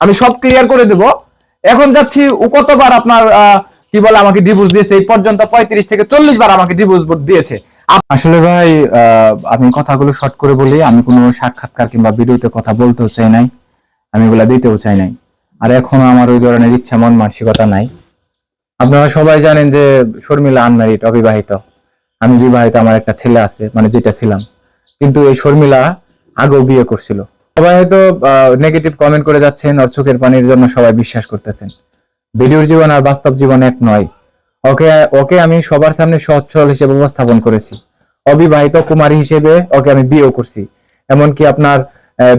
আমি সব ক্লিয়ার করে দেব। এখন যাচ্ছি, ও কতবার আপনার কি বলে আমাকে ডিভোর্স দিয়েছে? এই পর্যন্ত পঁয়ত্রিশ থেকে চল্লিশ বার আমাকে ডিভোর্স দিয়েছে। আসলে ভাই আমি কথাগুলো শর্ট করে বলি, আমি কোনো সাক্ষাৎকার কিংবা ভিডিওতে কথা বলতেও চাই নাই, আমি এগুলা দিতেও চাই নাই। আর এখনও আমার ওই ধরনের ইচ্ছা, মন মানসিকতা নাই। আপনারা সবাই জানেন যে শর্মিলা আনম্যারিড অবিবাহিত। আমি বিবাহিত, আমার একটা ছেলে আছে মানে যেটা ছিলাম। কিন্তু এই শর্মিলা আগেও বিয়ে করছিল। সবাই হয়তো নেগেটিভ কমেন্ট করে যাচ্ছেন ওর চোখের পানির জন্য সবাই বিশ্বাস করতেছেন। ভিডিওর জীবন আর বাস্তব জীবন এক নয়। ওকে ওকে আমি সবার সামনে সরল হিসেবে উপস্থাপন করেছি। অবিবাহিত কুমারী হিসেবে ওকে আমি বিয়েও করছি। এমনকি আপনার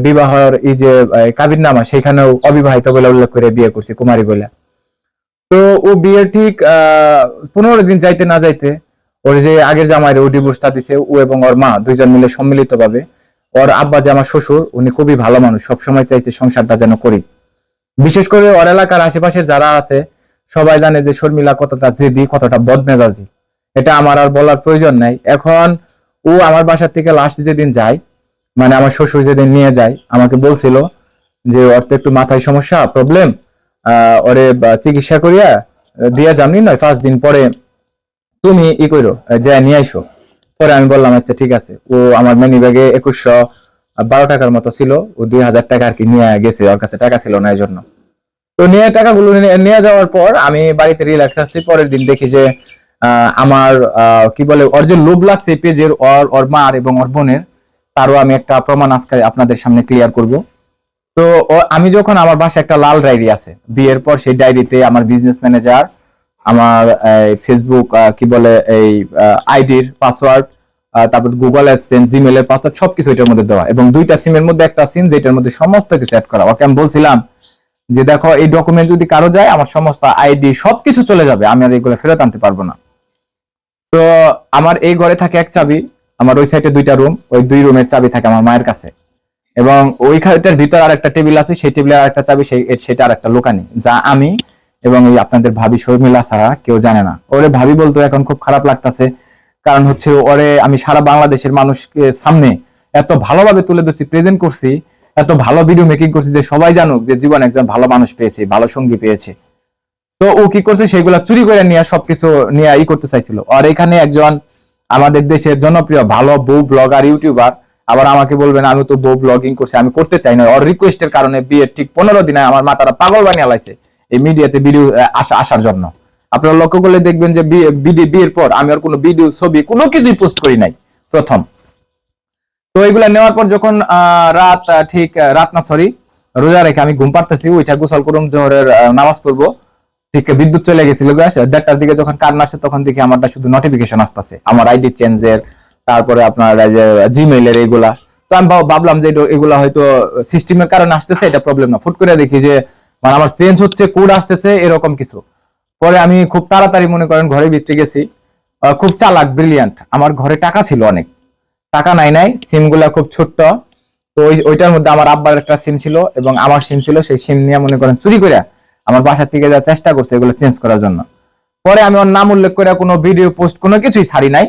বিবাহর এই যে কাবির নামা সেখানেও অবিবাহিত বলে উল্লেখ করে বিয়ে করছি কুমারী বলে। তো ও বিয়ে ঠিক, আহ, পনেরো দিন যাইতে না যাইতে, ওর যে আগের জামাইরে ও ডিভোর্সটা দিছে, ও এবং ওর মা দুইজন মিলে সম্মিলিত ভাবে ওর আব্বা যে আমার শ্বশুর, উনি খুবই ভালো মানুষ, সবসময় চাইছে সংসারটা যেন করি। বিশেষ করে ওর এলাকার আশেপাশে যারা আছে, সবাই জানে যে শর্মিলা কতটা জেদি, কতটা বদমেজাজি। এটা আমার আর বলার প্রয়োজন নাই। এখন ও আমার বাসার থেকে লাস্ট যেদিন যায় মানে আমার শ্বশুর যেদিন নিয়ে যায়, আমাকে বলছিল যে, ওর তো একটু মাথায় সমস্যা প্রবলেম আহ, ওরে চিকিৎসা করিয়া দিয়া যামনি, নয়, পাঁচ দিন পরে তুমি ই করো যা নিয়ে আইসো। পরে আমি বললাম আচ্ছা ঠিক আছে। ও আমার মানি ব্যাগে একুশশো বারো টাকার মতো ছিল। ও দুই হাজার টাকা আর কি নিয়ে গেছে, ওর কাছে টাকা ছিল না এই জন্য তো নিয়ে টাকাগুলো নিয়ে- যাওয়ার পর আমি বাড়িতে রিল্যাক্স আসছি পরের দিন দেখি যে আমার কি বলে, ওর যে লোভ লাগছে পেজের ওর ওর মার এবং ওর বোনের, তারও আমি একটা প্রমাণ আজকে আপনাদের সামনে ক্লিয়ার করব। তো আমি যখন আমার বাসায় একটা লাল ডায়েরি আছে, বিয়ের পর সেই ডায়েরিতে আমার বিজনেস ম্যানেজার আমার ফেসবুক কি বলে, এই আইডির পাসওয়ার্ড তারপর গুগল অ্যাসেন্স জিমেল এর পাসওয়ার্ড সবকিছু এটার মধ্যে দেওয়া। এবং দুইটা সিমের মধ্যে একটা সিম যেটার মধ্যে সমস্ত কিছু অ্যাড করা। ওকে, আমি বলছিলাম যে দেখো, এই ডকুমেন্ট যদি কারও যায়, আমার সমস্ত আইডি সবকিছু চলে যাবে। আমি আর এগুলো ফেরত আনতে পারব না। তো আমার এই ঘরে থাকে এক চাবি, আমার ওই সাইডে দুইটা রুম ওই দুই রুমের চাবি থাকে আমার মায়ের কাছে। এবং ওই খাটের ভিতর আর একটা টেবিল আছে, সেই টেবিলে আর একটা চাবি, সেই, সেটা আর একটা লোকানি, যা আমি এবং এই আপনাদের ভাবি শর্মিলা ছাড়া কেউ জানে না। ওরে ভাবি বলতো এখন খুব খারাপ লাগতাছে, কারণ হচ্ছে ওরে আমি সারা বাংলাদেশের মানুষকে সামনে এত ভালোভাবে তুলে ধরছি প্রেজেন্ট করছি, এত ভালো ভিডিও মেকিং করছি যে সবাই জানুক যে জীবন একজন ভালো মানুষ পেয়েছে, ভালো সঙ্গী পেয়েছে। তো ও কি করছে সেগুলা চুরি করে নিয়ে সবকিছু নিয়ে ই করতে চাইছিল। আর এখানে একজন আমাদের দেশের জনপ্রিয়, ভালো বউ ব্লগার ইউটিউবার আবার আমাকে বলবেন আমি তো বউ ব্লগিং করছি, আমি করতে চাই না। ওর রিকোয়েস্টের কারণে বিয়ের ঠিক পনেরো দিনে আমার মাতারা পাগল বানিয়ে লাইছে। এই মিডিয়াতে ভিডিও আসা, আসার জন্য। আপনারা লক্ষ্য করলে দেখবেন যে বিডি- বিয়ের পর আমি আর কোনো ভিডিও ছবি, কোনো কিছুই পোস্ট করি নাই, প্রথম। তো এগুলা নেওয়ার পর যখন রাত ঠিক রাত না সরি রোজা রেখে আমি ঘুম পারতেছি ওইটা গোসল করুম, জোহরের নামাজ পড়ব, ঠিক, বিদ্যুৎ চলে গেছিল দেড়টার দিকে যখন কারেন্ট আসে, তখন দেখি আমারটা শুধু নোটিফিকেশন আসতেছে। আমার আইডি চেঞ্জের তারপরে আপনার জিমেইলের এইগুলা তো আমি ভাবলাম যে এগুলা হয়তো সিস্টেমের কারণে আসতেছে, এটা প্রবলেম না। ফুট করে দেখি যে মানে আমার চেঞ্জ হচ্ছে কোড আসতেছে, এরকম কিছু। পরে আমি খুব তাড়াতাড়ি মনে করেন ঘরের ভিতরে গেছি। খুব চালাক ব্রিলিয়ান্ট আমার ঘরে টাকা ছিল অনেক। টাকা নাই নাই সিমগুলা খুব ছোট্ট। তো ওই ওইটার মধ্যে আমার আব্বার একটা সিম ছিল এবং আমার সিম ছিল, সেই সিম নিয়ে মনে করেন চুরি করে আমার বাসার থেকে যা চেষ্টা করছে এগুলো চেঞ্জ করার জন্য। পরে আমি ওর নাম উল্লেখ করে কোনো ভিডিও পোস্ট কোনো কিছুই ছাড়ি নাই।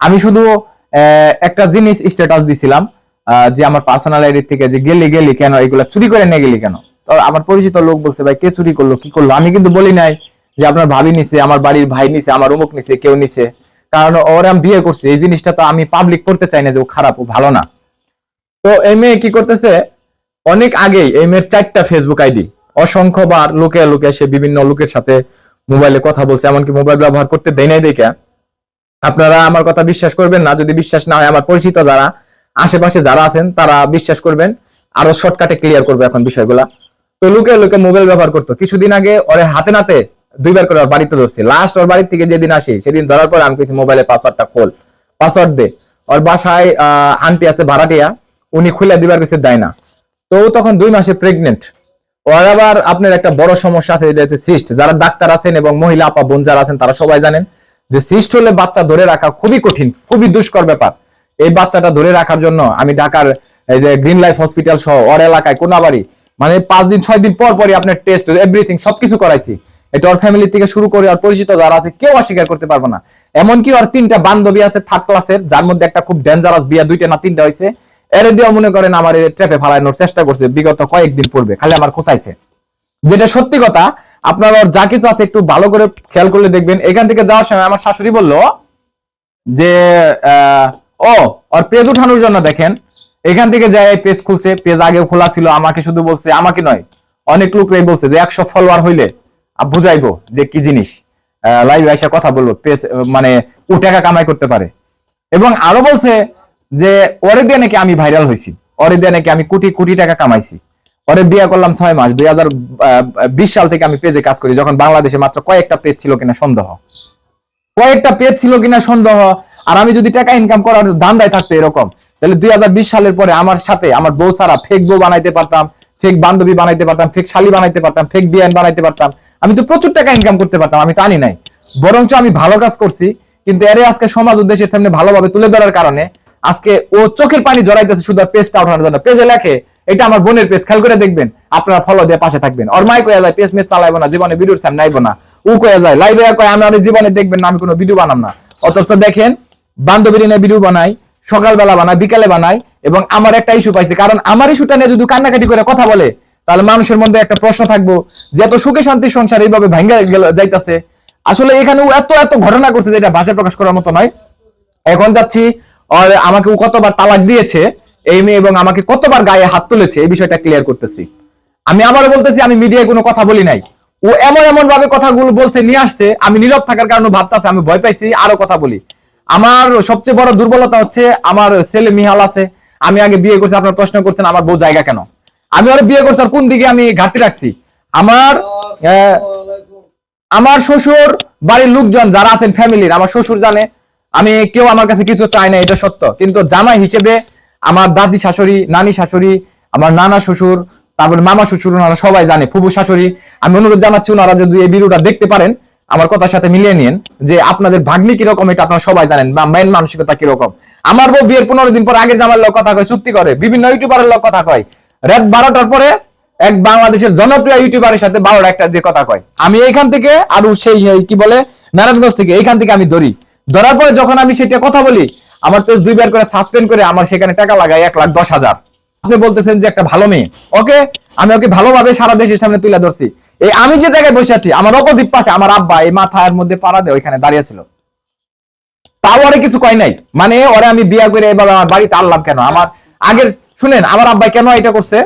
আমি শুধু একটা জিনিস স্ট্যাটাস দিছিলাম যে আমার পার্সোনাল আইডি থেকে যে গেলি গেলি কেন, এগুলো চুরি করে নিয়ে গেলি কেন? আমার পরিচিত লোক বলছে, ভাই, কে চুরি করল? কি করল? আমি কিন্তু বলি নাই যে আপনার ভাবি নিছে, আমার বাড়ির ভাই নিছে, আমার অমুক নিছে, কেউ নিছে। কারণ ওর আমি বিয়ে করছি, এই জিনিসটা তো আমি পাবলিক করতে চাই না যে ও খারাপ, ও ভালো না। তো এই মেয়ে কি করতেছে? অনেক আগেই এই মেয়ের চারটা ফেসবুক আইডি। অসংখ্যবার লোকে লোকে সে বিভিন্ন লোকের সাথে মোবাইলে কথা বলছে, এমনকি মোবাইল ব্যবহার করতে দেয় নাই দেখে। আপনারা আমার কথা বিশ্বাস করবেন না, যদি বিশ্বাস না হয় আমার পরিচিত যারা, আশেপাশে যারা আছেন, তারা বিশ্বাস করবেন। আরও শর্টকাটে ক্লিয়ার করবে এখন বিষয়গুলা। তো লোকে লোকে মোবাইল ব্যবহার করতো। কিছুদিন আগে ওরে হাতে নাতে দুইবার করে ওর বাড়িতে ধরছি। লাস্ট ওর বাড়ি থেকে যেদিন আসি, সেদিন ধরার পর আমি কিছু মোবাইলের পাসওয়ার্ডটা খোল। পাসওয়ার্ড দে। ওর বাসায় আন্টি আছে ভাড়াটিয়া, উনি খুলে দিবার কিছু দেয় না। তো তখন দুই মাসে প্রেগনেন্ট ওর আবার আপনার একটা বড় সমস্যা আছে, যেটা হচ্ছে সিস্ট যারা ডাক্তার আছেন এবং মহিলা আপা, বোন যারা আছেন, তারা সবাই জানেন যে সিস্ট হলে বাচ্চা ধরে রাখা খুবই কঠিন, খুবই দুষ্কর ব্যাপার। এই বাচ্চাটা ধরে রাখার জন্য আমি ঢাকার এই যে গ্রিন লাইফ হসপিটাল সহ ওর এলাকায় কোনাবাড়ি মানে পাঁচ দিন, ছয় দিন পর পরই আপনার টেস্ট এভরিথিং সবকিছু করাইছি। এটা ওর ফ্যামিলি থেকে শুরু করে আর পরিচিত যারা আছে, কেউ অস্বীকার করতে পারবে না। এমনকি ওর তিনটা বান্ধবী আছে থার্ড ক্লাসের যার মধ্যে একটা খুব ডেঞ্জারাস বিয়া, দুইটা না তিনটা হয়েছে এরে দিয়ে মনে করেন আমার ট্র্যাপে ফালানোর চেষ্টা করছে বিগত কয়েকদিন পূর্বে, খালি আমার খোঁচাইছে। যেটা সত্যি কথা, আপনার ওর যা কিছু আছে একটু ভালো করে খেয়াল করলে দেখবেন। এখান থেকে যাওয়ার সময় আমার শাশুড়ি বলল যে ও, ওর পেজ উঠানোর জন্য দেখেন এখান থেকে যাই পেজ খুলছে পেজ আগেও খোলা ছিল, আমাকে শুধু বলছে, আমাকে নয়, অনেক লোকরাই বলছে যে একশো ফলোয়ার হইলে বুঝাইবো যে কি জিনিস। লাইভে এসে কথা বলব পেজ মানে ও টাকা কামাই করতে পারে। এবং আরও বলছে যে, ওরে দিয়ে নাকি আমি ভাইরাল হয়েছি ওরে দিয়ে নাকি আমি কোটি কোটি টাকা কামাইছি। ওরে বিয়ে করলাম ছয় মাস দুই হাজার বিশ সাল থেকে আমি পেজে কাজ করি, যখন বাংলাদেশে মাত্র কয়েকটা পেজ ছিল কিনা সন্দেহ। কয়েকটা পেজ ছিল কিনা সন্দেহ, আর আমি যদি টাকা ইনকাম করার দান্দায় থাকতো এরকম তাহলে দুই হাজার বিশ সালের পরে আমার সাথে আমার বউ সারা ফেক বউ বানাইতে পারতাম ফেক বান্ধবী বানাইতে পারতাম ফেক শালি বানাইতে পারতাম ফেক বিয়ান বানাইতে পারতাম। আমি তো প্রচুর টাকা ইনকাম করতে পারতাম, আমি তো আনি নাই। বরঞ্চ আমি ভালো কাজ করছি, কিন্তু এরে আজকে সমাজ উদ্দেশ্যের সামনে ভালোভাবে তুলে ধরার কারণে আজকে ও চোখের পানি জড়াইতেছে শুধু পেজটা ওঠানোর জন্য। পেজে লেখে, এটা আমার বোনের পেজ খেয়াল করে দেখবেন, আপনারা ফলো দিয়ে পাশে থাকবেন। ওর মাই কয়ে যায় পেজ মেজ চালাইবো না, জীবনে ভিডিওর সামনে আইবো না। ও কয়ে যায় লাইভে কয়, আমি আর জীবনে দেখবেন না, আমি কোনো ভিডিও বানাম না। অথচ দেখেন, বান্ধবীর নিয়ে ভিডিও বানাই সকালবেলা বানাই বিকালে বানাই এবং আমার একটা ইস্যু পাইছে। কারণ আমার ইস্যুটা নিয়ে যদি কান্নাকাটি করে কথা বলে, তাহলে মানুষের মধ্যে একটা প্রশ্ন থাকব যে এত সুখে শান্তি সংসার এইভাবে ভাঙ্গা গেল, যাইতাছে। আসলে এখানে এত এত ঘটনা করছে যেটা ভাষায় প্রকাশ করার মতো নয়। এখন যাচ্ছি, আর আমাকে ও কতবার তালাক দিয়েছে, এই মেয়ে এবং আমাকে কতবার গায়ে হাত তুলেছে, এই বিষয়টা ক্লিয়ার করতেছি। আমি আবারও বলতেছি, আমি মিডিয়ায় কোনো কথা বলি নাই। ও এমন এমন ভাবে কথাগুলো বলছে, নিয়ে আসছে, আমি নীরব থাকার কারণে ভাবতেছে, আমি ভয় পাইছি, আরও কথা বলি। আমার সবচেয়ে বড় দুর্বলতা হচ্ছে আমার ছেলে মিহাল আছে। আমি আগে বিয়ে করছি, আপনার প্রশ্ন করছেন, আমার বউ জায়গা কেন? আমি ওর বিয়ে করছি, আর কোন দিকে আমি ঘাটতি রাখছি? আমার আমার শ্বশুর বাড়ির লোকজন যারা আছেন ফ্যামিলির, আমার শ্বশুর জানে, আমি কেউ আমার কাছে কিছু চাই না, এটা সত্য। কিন্তু জামাই হিসেবে আমার দাদি শাশুড়ি, নানি শাশুড়ি, আমার নানা শ্বশুর, তারপরে মামা শ্বশুর, ওনারা সবাই জানে, ফুবু শাশুড়ি। আমি অনুরোধ জানাচ্ছি, ওনারা যদি এই ভিডিওটা দেখতে পারেন আমার কথার সাথে মিলিয়ে নিন যে আপনাদের ভাগ্নি কীরকম এটা আপনারা সবাই জানেন বা মেন মানসিকতা কীরকম। আমার বউ বিয়ের পনেরো দিন পর আগের জামার লোক কথা কয়, চুক্তি করে, বিভিন্ন ইউটিউবারের লোক কথা কয়। রাত বারোটার পরে এক বাংলাদেশের জনপ্রিয় ইউটিউবারের সাথে বারোটা একটা দিয়ে কথা কয়। আমি এইখান থেকে আর সেই কি বলে, নারায়ণগঞ্জ থেকে, এইখান থেকে আমি ধরি। ধরার পরে যখন আমি সেটা কথা বলি, আমার পেজ দুইবার করে সাসপেন্ড করে আমার সেখানে টাকা লাগায় এক লাখ দশ হাজার। আপনি বলতেছেন যে একটা ভালো মেয়ে। ওকে, আমি ওকে ভালোভাবে সারা দেশের সামনে তুলে ধরছি। এই আমি যে জায়গায় বসে আছি, আমার অপোজিট পাশে আমার আব্বা এই মাথার মধ্যে পাড়া দেয় ওইখানে দাঁড়িয়ে ছিল। তাও ওরে কিছু কয় নাই। মানে ওরে আমি বিয়া করে এবার আমার বাড়িতে আনলাম কেন? আমার আগের, শুনেন, আমার আব্বাই কেন এটা করছে?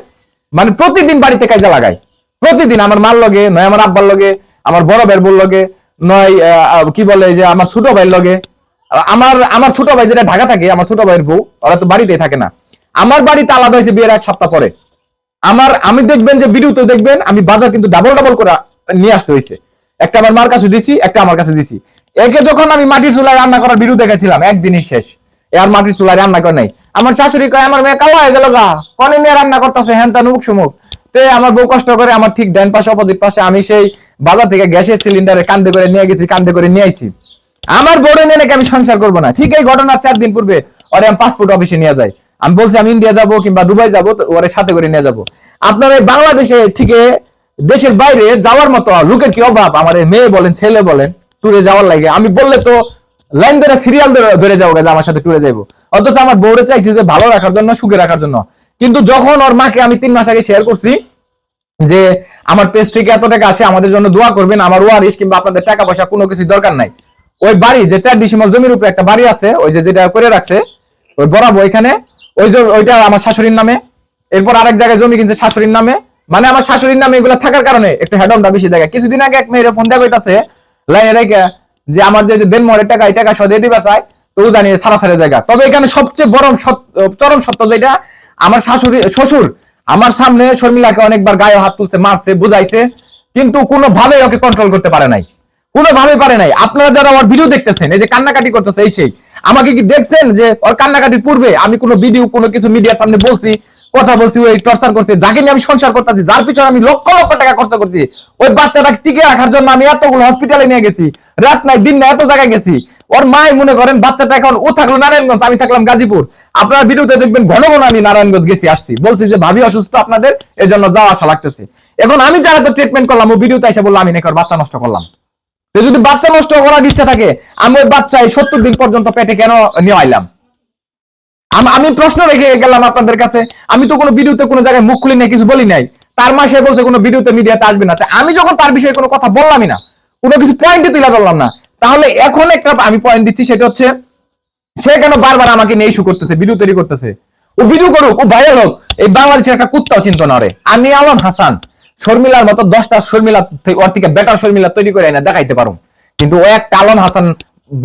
মানে প্রতিদিন বাড়িতে কাজে লাগায়। প্রতিদিন আমার মার লগে, নয় আমার আব্বার লগে, আমার বড় ভাইয়ের বোন লগে, নয় কি বলে যে আমার ছোট ভাইয়ের লগে। আমার আমার ছোট ভাই যেটা ঢাকা থাকে, আমার ছোট ভাইয়ের বউ, ওরা তো বাড়িতেই থাকে না। আমার বাড়িতে আলাদা হয়েছে বিয়ের এক সপ্তাহ পরে। আমার, আমি দেখবেন যে ভিডিওতে দেখবেন, আমি বাজার কিন্তু ডাবল ডাবল করে নিয়ে আসতে হয়েছে একটা আমার মার কাছে দিছি, একটা আমার কাছে দিছি। একে যখন আমি মাটির চুলায় রান্না করার ভিডিও দেখেছিলাম, একদিনই শেষ। এ আর মাটির চুলায় রান্না করে নাই। আমার শাশুড়ি কয়, আমার মেয়ে কালো হয়ে গেল গা। কনে মেয়ে রান্না করতেছে হ্যান তা নুক সুমুক তে আমার বউ কষ্ট করে আমার ঠিক ডান পাশে, অপোজিট পাশে, আমি সেই বাজার থেকে গ্যাসের সিলিন্ডারে কান্দে করে নিয়ে গেছি, কান্দে করে নিয়ে আইছি। আমার বড় নিয়ে নাকি আমি সংসার করব না। ঠিক এই ঘটনার চার দিন পূর্বে ওরে আমি পাসপোর্ট অফিসে নিয়ে যাই। আমি বলছি আমি ইন্ডিয়া যাব কিংবা দুবাই যাব ওরে সাথে করে নিয়ে যাব। আপনারা এই বাংলাদেশে থেকে দেশের বাইরে যাওয়ার মতো লোকের কি অভাব? আমার মেয়ে বলেন, ছেলে বলেন ট্যুরে যাওয়ার লাগে। আমি বললে তো লাইন ধরে সিরিয়াল ধরে যাব যে আমার সাথে ট্যুরে যাব অথচ আমার বউরে চাইছি যে ভালো রাখার জন্য, সুখে রাখার জন্য। কিন্তু যখন ওর মাকে আমি তিন মাস আগে শেয়ার করছি, যে আমার পেজ থেকে এত টাকা আসে, আমাদের জন্য দোয়া করবেন, আমার ওয়ারিশ কিংবা আপনাদের টাকা পয়সা কোনো কিছু দরকার নাই। ওই বাড়ি যে চার ডিসিমাল জমির উপরে একটা বাড়ি আছে, ওই যে যেটা করে রাখছে, ওই বরাবর ওইখানে ওই যে ওইটা আমার শাশুড়ির নামে। এরপর আরেক জায়গায় জমি কিনছে শাশুড়ির নামে। মানে আমার শাশুড়ির নামে এগুলো থাকার কারণে একটু হেডনটা বেশি দেখা। কিছুদিন আগে এক মেয়ের ফোন দেখা হইতাছে, লাইনে রেখে যে আমার যে দেন মরের টাকা, এই টাকা সদিয়ে দিবা চাই, তো জানি সারা সারা জায়গা। তবে এখানে সবচেয়ে বড় চরম সত্য যেটা, আমার শাশুড়ি, শ্বশুর আমার সামনে শর্মিলাকে অনেকবার গায়ে হাত তুলতে মারছে, বুঝাইছে, কিন্তু কোনোভাবে ওকে কন্ট্রোল করতে পারে নাই। কোনোভাবে পারে নাই। আপনারা যারা আমার ভিডিও দেখতেছেন, এই যে কান্নাকাটি করতেছে, এই সেই, আমাকে কি দেখছেন যে ওর কান্নাকাটির পূর্বে আমি কোনো ভিডিও কোনো কিছু মিডিয়ার সামনে বলছি, কথা বলছি, ওই টর্চার করছে, যাকে নিয়ে আমি সংসার করতেছি, যার পিছনে আমি লক্ষ লক্ষ টাকা খরচ করছি, ওই বাচ্চাটাকে টিকে রাখার জন্য আমি এতগুলো হসপিটালে নিয়ে গেছি, রাত নাই, দিন নাই, এত জায়গায় গেছি। ওর মাই মনে করেন বাচ্চাটা এখন, ও থাকল নারায়ণগঞ্জ, আমি থাকলাম গাজীপুর। আপনারা ভিডিওতে দেখবেন ঘন ঘন আমি নারায়ণগঞ্জ গেছি, আসছি। বলছি যে, ভাবি অসুস্থ আপনাদের এই জন্য যাওয়া আসা লাগতেছে। এখন আমি যারা তো ট্রিটমেন্ট করলাম, ও ভিডিওতে এসে বললাম আমি নাকি ওর বাচ্চা নষ্ট করলাম। যদি বাচ্চা নষ্ট করার ইচ্ছা থাকে, আমি ওই বাচ্চা এই সত্তর দিন পর্যন্ত পেটে কেন নিয়ে আইলাম? আমি প্রশ্ন রেখে গেলাম আপনাদের কাছে। আমি তো কোনো ভিডিওতে কোনো জায়গায় মুখ খুলি নাই, কিছু বলি নাই। তার মা সে বলছে, কোনো ভিডিওতে মিডিয়াতে আসবে না। আমি যখন তার বিষয়ে কোনো কথা বললামই না, কোনো কিছু পয়েন্টে তুলে ধরলাম না। তাহলে এখন একটা আমি পয়েন্ট দিচ্ছি, সেটা হচ্ছে, সে কেন বারবার আমাকে নিয়ে ইস্যু করতেছে ভিডিও তৈরি করতেছে? ও ভিডিও করুক, ও ভাইরাল হোক, এই বাংলাদেশের একটা কুত্তাও চিন্তা না রে। আমি আলম হাসান। শর্মিলার মতো দশটা শর্মিলা ওর থেকে বেটার শর্মিলা তৈরি করে না দেখাইতে পারো কিন্তু ও একটা আলম হাসান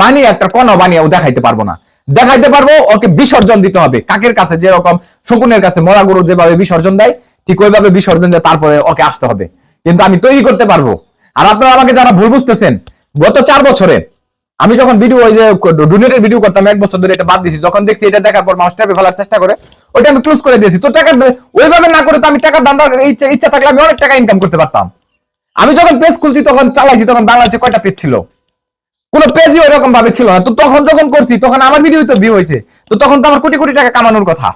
বানিয়ে, একটা কোন বানিয়ে ও দেখাইতে পারব না। দেখাইতে পারব, ওকে বিসর্জন দিতে হবে। কাকের কাছে যেরকম শকুনের কাছে মরা গরু যেভাবে বিসর্জন দেয়, ঠিক ওইভাবে বিসর্জন দেয় তারপরে ওকে আসতে হবে। কিন্তু আমি তৈরি করতে পারব। আর আপনারা আমাকে যারা ভুল বুঝতেছেন, গত চার বছরে আমি যখন ভিডিও ওই যে ডোনেটের ভিডিও করতাম, এক বছর ধরে এটা বাদ দিয়েছি যখন দেখছি এটা দেখার পর মানুষ টাকা ফেলার চেষ্টা করে, ওইটা আমি ক্লোজ করে দিয়েছি। তো টাকা ওইভাবে না করে তো আমি টাকার দাম ইচ্ছা ইচ্ছা থাকলে আমি অনেক টাকা ইনকাম করতে পারতাম। আমি যখন পেজ খুলছি, তখন চালাইছি, তখন বাংলাদেশে কয়টা পেজ ছিল? কোন পেজই ওরকম ভাবে ছিল না। তো তখন যখন করছি, তখন আমার ভিডিও তো ভিউ হয়েছে। তো তখন তো আমার কোটি কোটি টাকা কামানোর কথা।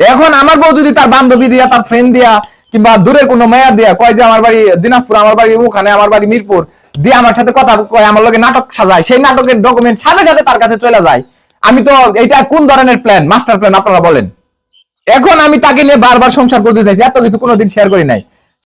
এখন আমার বউ যদি তার বান্ধবী দিয়া, তার ফ্রেন্ড দিয়া, কিংবা দূরের কোনো মেয়া দিয়া, কয় যে আমার বাড়ি দিনাজপুর, আমার বাড়ি ওখানে, আমার বাড়ি মিরপুর দিয়ে আমার সাথে কথা কয়, আমার লোকে নাটক সাজায়। সেই নাটকের ডকুমেন্ট সাথে সাথে তার কাছে চলে যায়। আমি তো এটা কোন ধরনের প্ল্যান মাস্টার প্ল্যান আপনারা বলেন। এখন আমি তাকে নিয়ে বারবার সংসার করতে চাইছি, এত কিছু কোনোদিন শেয়ার করি নাই।